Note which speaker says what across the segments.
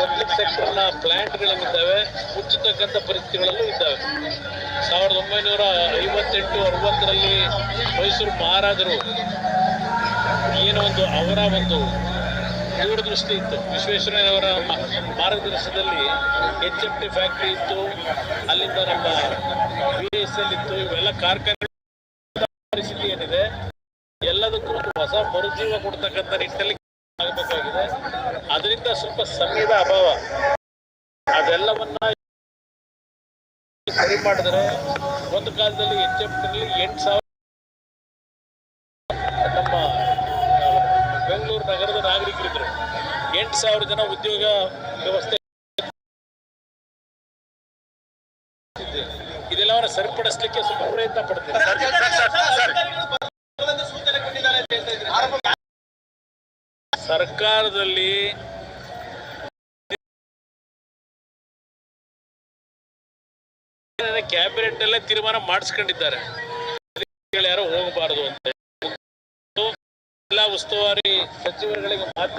Speaker 1: Public ಸೆಕ್ಟರ್ನ ಪ್ಲಾಂಟ್ಗಳೇನಿದ್ದಾವೆ ಮುಚ್ಚತಕ್ಕಂಥ ಪರಿಸ್ಥಿತಿಗಳಲ್ಲೂ ಇದ್ದಾವೆ. ಸಾವಿರದ ಒಂಬೈನೂರ ಐವತ್ತೆಂಟು, ಅರವತ್ತರಲ್ಲಿ ಮೈಸೂರು ಮಹಾರಾಜರು ಏನೋ ಒಂದು ಅವರ ಒಂದು ದೂರದೃಷ್ಟಿ ಇತ್ತು. ವಿಶ್ವೇಶ್ವರಯ್ಯನವರ ಮಾರ್ಗದರ್ಶನದಲ್ಲಿ ಎಚ್ ಎಫ್ ಟಿ ಫ್ಯಾಕ್ಟ್ರಿ ಇತ್ತು. ಅಲ್ಲಿಂದ ನಮ್ಮ ಬಿ ಎಸ್ ಎಲ್ ಇತ್ತು. ಇವೆಲ್ಲ ಕಾರ್ಖಾನೆ ಪರಿಸ್ಥಿತಿ ಏನಿದೆ? ಎಲ್ಲದಕ್ಕೂ ಹೊಸ ಮರುಜೀವ ಕೊಡ್ತಕ್ಕಂಥ ನಿಟ್ಟಿನಲ್ಲಿ ಆಗಬೇಕಾಗಿದೆ. ಅದರಿಂದ ಸ್ವಲ್ಪ ಸಮಯದ ಅಭಾವ. ಅದೆಲ್ಲವನ್ನ ಸರಿ ಮಾಡಿದ್ರೆ ಒಂದು ಕಾಲದಲ್ಲಿ ಎಚ್ ಎಂಟು ಸಾವಿರ ನಮ್ಮ ಬೆಂಗಳೂರು ನಗರದ ನಾಗರಿಕರಿದ್ರು ಎಂಟು ಸಾವಿರ ಜನ ಉದ್ಯೋಗ ವ್ಯವಸ್ಥೆ ಇದೆ. ಇದೆಲ್ಲವನ್ನ ಸರಿಪಡಿಸ್ಲಿಕ್ಕೆ ಸ್ವಲ್ಪ ಪ್ರಯತ್ನ ಪಡ್ತೀವಿ ಸರ್ಕಾರದಲ್ಲಿ ಕ್ಯಾಬಿನೆಟ್ ಅಲ್ಲೇ ತೀರ್ಮಾನ ಮಾಡಿಸ್ಕೊಂಡಿದ್ದಾರೆ. ಯಾರು ಹೋಗಬಾರದು ಅಂತ. ಜಿಲ್ಲಾ ಉಸ್ತುವಾರಿ ಸಚಿವರುಗಳಿಗೆ ಮಾತ್ರ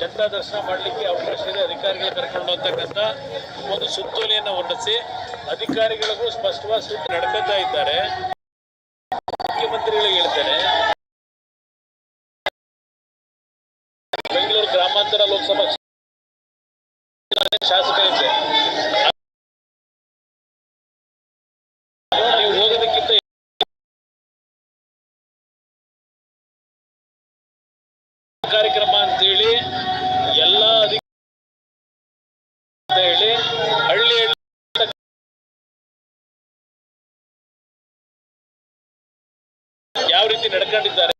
Speaker 1: ಜನತಾ ದರ್ಶನ ಮಾಡಲಿಕ್ಕೆ ಅವಕಾಶ ಇದೆ. ಅಧಿಕಾರಿಗಳು ಕರ್ಕೊಂಡು ಹೋಗ್ತಕ್ಕಂಥ ಒಂದು ಸುತ್ತೋಲೆಯನ್ನು ಹೊರಡಿಸಿ ಅಧಿಕಾರಿಗಳಿಗೂ ಸ್ಪಷ್ಟವಾದ ಸುದ್ದಿ ನಡ್ಕೊತಾ ಇದ್ದಾರೆ. ಮುಖ್ಯಮಂತ್ರಿಗಳಿಗೆ ಹೇಳ್ತೇನೆ ಗ್ರಾಮಾಂತರ ಲೋಕಸಭಾ ಶಾಸಕರಿದ್ದೆ. ನೀವು ಹೋಗೋದಕ್ಕಿಂತ ಕಾರ್ಯಕ್ರಮ ಅಂತೇಳಿ ಎಲ್ಲ ಹೇಳಿ ಹಳ್ಳಿ ಯಾವ ರೀತಿ ನಡ್ಕೊಂಡಿದ್ದಾರೆ.